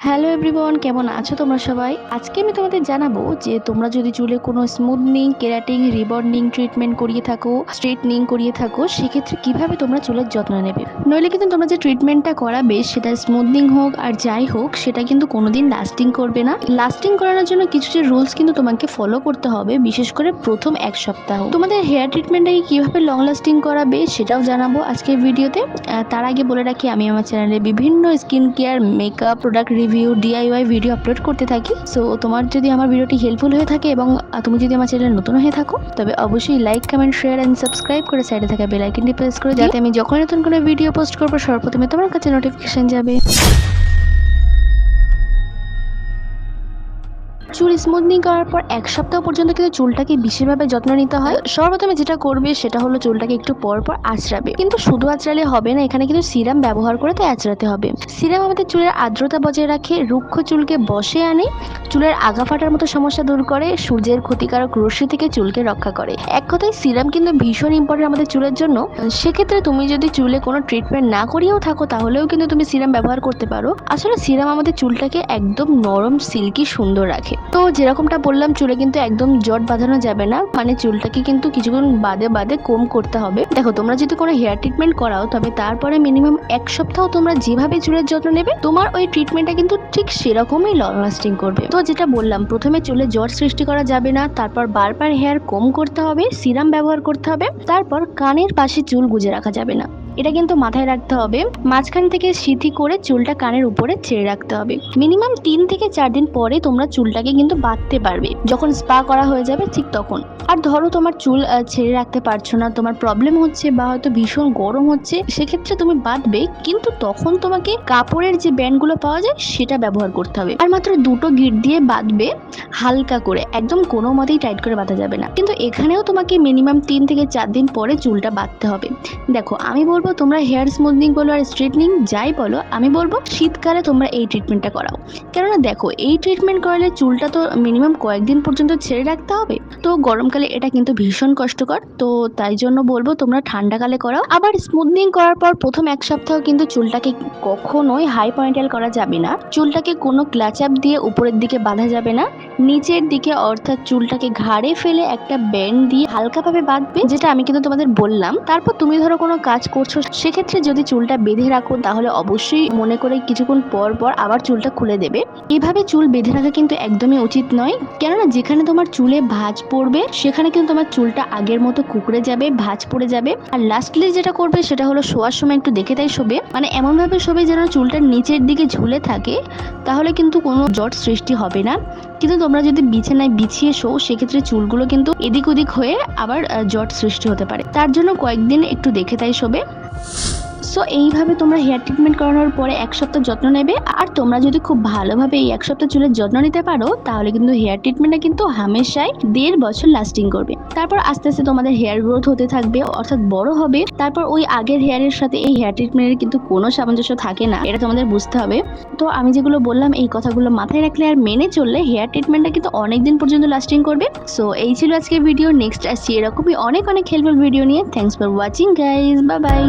Hello everyone কেমন আছো তোমরা সবাই? আজকে আমি তোমাদের জানাব যে তোমরা যদি চুলে কোনো স্মুথনিং কেরাটিং রিবন্ডিং ট্রিটমেন্ট করিয়ে থাকো স্ট্রেটনিং করিয়ে থাকো, সেক্ষেত্রে কীভাবে তোমরা চুলের যত্ন নেবে? নইলে কিন্তু তোমরা যে ট্রিটমেন্টটা করাবে সেটা স্মুথনিং হোক আর যাই হোক, সেটা কিন্তু কোনোদিন লাস্টিং করবে না। লাস্টিং করানোর জন্য কিছু যে রুলস কিন্তু তোমাকে ফলো করতে হবে, বিশেষ করে প্রথম এক সপ্তাহ। তোমাদের হেয়ার ট্রিটমেন্টটাকে কীভাবে লং লাস্টিং করাবে সেটাও জানাব আজকের ভিডিওতে তার আগে বলে রাখি, আমি আমার চ্যানেলে বিভিন্ন skin care makeup product review DIY video upload করতে থাকি। সো তোমার যদি আমার ভিডিওটি হেল্পফুল হয়ে থাকে এবং তুমি যদি আমার চ্যানেল নতুন হয়ে থাকো তবে অবশ্যই like comment share and subscribe করে সাইডে থাকা বেল আইকনটি প্রেস করে যাতে আমি যখন নতুন কোনো ভিডিও পোস্ট করব সর্বপ্রথমে তোমার কাছে নোটিফিকেশান যাবে। চুল স্মুথনিং করার পর এক সপ্তাহ পর্যন্ত কিন্তু চুলটাকে বিশেষভাবে যত্ন নিতে হয়। সর্বপ্রথমে যেটা করবে সেটা হলো চুলটাকে একটু পর পর আঁচড়াবে। কিন্তু শুধু আঁচড়ালে হবে না, এখানে কিন্তু সিরাম ব্যবহার করে তাই আঁচড়াতে হবে। সিরাম আমাদের চুলের আর্দ্রতা বজায় রাখে, রুক্ষ চুলকে বসে আনে, চুলের আগা ফাটার মতো সমস্যা দূর করে, সূর্যের ক্ষতিকারক রশ্মি থেকে চুলকে রক্ষা করে। এক কথায় সিরাম কিন্তু ভীষণ ইম্পর্টেন্ট আমাদের চুলের জন্য। সেক্ষেত্রে তুমি যদি চুলে কোনো ট্রিটমেন্ট না করিয়েও থাকো, তাহলেও কিন্তু তুমি সিরাম ব্যবহার করতে পারো। আসলে সিরাম আমাদের চুলটাকে একদম নরম সিল্কি সুন্দর রাখে। তো যেরকমটা বললাম, চুলে কিন্তু একদম জট বাঁধানো যাবে না। মানে চুলটাকে কিন্তু কিছুক্ষণ বাদে বাদে কম করতে হবে। দেখো, তোমরা যদি কোনো হেয়ার ট্রিটমেন্ট করাও, তবে তারপরে মিনিমাম এক সপ্তাহ তোমরা যেভাবে চুলের যত্ন নেবে, তোমার ওই ট্রিটমেন্টটা কিন্তু ঠিক সেরকমই লং লাস্টিং করবে। তো যেটা বললাম, প্রথমে চুলে জট সৃষ্টি করা যাবে না, তারপর বারবার হেয়ার কম করতে হবে সিরাম ব্যবহার করতে হবে, তারপর কানের পাশে চুল গুজে রাখা যাবে না। এটা কিন্তু মাথায় রাখতে হবে। মাঝখান থেকে সিথি করে চুলটা কানের উপরে ছেড়ে রাখতে হবে। মিনিমাম তিন থেকে চার দিন পরে তোমরা চুলটাকে কিন্তু বাঁধতে পারবে। যখন স্পা করা হয়ে যাবে ঠিক তখন। আর ধরো তোমার চুল ছেড়ে রাখতে পারছ না, তোমার প্রবলেম হচ্ছে বা হয়তো ভীষণ গরম হচ্ছে, সেক্ষেত্রে তুমি বাঁধবে, কিন্তু তখন তোমাকে কাপড়ের যে ব্যান্ডগুলো পাওয়া যায়, সেটা ব্যবহার করতে হবে। আর মাত্র দুটো গিট দিয়ে বাঁধবে, হালকা করে, একদম কোনো মতেই টাইট করে বাঁধা যাবে না। কিন্তু এখানেও তোমাকে মিনিমাম তিন থেকে চার দিন পরে চুলটা বাঁধতে হবে। দেখো, আমি বলব তোমরা হেয়ার স্মুথনিং বলো আর স্ট্রেটনিং যাই বলো, আমি বলব শীতকালে তোমরা এই ট্রিটমেন্টটা করাও। কেননা দেখো, এই ট্রিটমেন্ট করালে চুলটা তো মিনিমাম কয়েকদিন পর্যন্ত ছেড়ে রাখতে হবে। তো গরমকালে এটা কিন্তু ভীষণ কষ্টকর। তো তাই জন্য বলব, তোমরা ঠান্ডাকালে করাও। আবার স্মুথনিং করার পর প্রথম এক সপ্তাহ কিন্তু চুলটাকে কখনোই হাই পয়েন্টাল করা যাবে না। চুলটাকে কোনো ক্লাচ আপ দিয়ে উপরের দিকে বাঁধা যাবে না। নিচের দিকে অর্থাৎ চুলটাকে ঘাড়ে ফেলে একটা ব্যান্ড দিয়ে হালকাভাবে বাঁধবে, যেটা আমি কিন্তু তোমাদের বললাম। তারপর তুমি ধরো কোনো কাজ করছ সেক্ষেত্রে যদি চুলটা বেঁধে রাখো তাহলে অবশ্যই মনে করে কিছুক্ষণ পর পর আবার চুলটা খুলে দেবে। এভাবে চুল বেঁধে রাখা কিন্তু একদমই উচিত নয়। কেননা যেখানে তোমার চুলে ভাঁজ পড়বে, সেখানে কিন্তু তোমার চুলটা আগের মতো কুকড়ে যাবে, ভাঁজ পড়ে যাবে। আর লাস্টলি যেটা করবে, সেটা হলো শোয়ার সময় একটু দেখে তাই শোবে। মানে এমনভাবে শোবে যেন চুলটা নিচের দিকে ঝুলে থাকে, তাহলে কিন্তু কোনো জট সৃষ্টি হবে না। কিন্তু তোমরা যদি বিছানায় বিছিয়ে শো, সেক্ষেত্রে চুলগুলো কিন্তু এদিক ওদিক হয়ে আবার জট সৃষ্টি হতে পারে। তার জন্য কয়েকদিন একটু দেখে তাই শোবে। সো এইভাবে তোমরা হেয়ার ট্রিটমেন্ট করানোর পরে এক সপ্তাহ যত্ন নেবে। আর তোমরা যদি খুব ভালোভাবে এই এক সপ্তাহ চুলের যত্ন নিতে পারো, তাহলে কিন্তু হেয়ার ট্রিটমেন্টটা কিন্তু হামেশাই দেড় বছর লাস্টিং করবে। তারপর আস্তে আস্তে তোমাদের হেয়ার গ্রোথ হতে থাকবে, অর্থাৎ বড় হবে। তারপর ওই আগের হেয়ারের সাথে এই হেয়ার ট্রিটমেন্টের কিন্তু কোনো সামঞ্জস্য থাকে না, এটা তোমাদের বুঝতে হবে। তো আমি যেগুলো বললাম, এই কথাগুলো মাথায় রাখলে আর মেনে চললে হেয়ার ট্রিটমেন্টটা কিন্তু অনেক দিন পর্যন্ত লাস্টিং করবে। সো এই ছিল আজকের ভিডিও নেক্সট আসছি এরকমই অনেক অনেক হেল্পফুল ভিডিও নিয়ে। Thanks for watching guys bye bye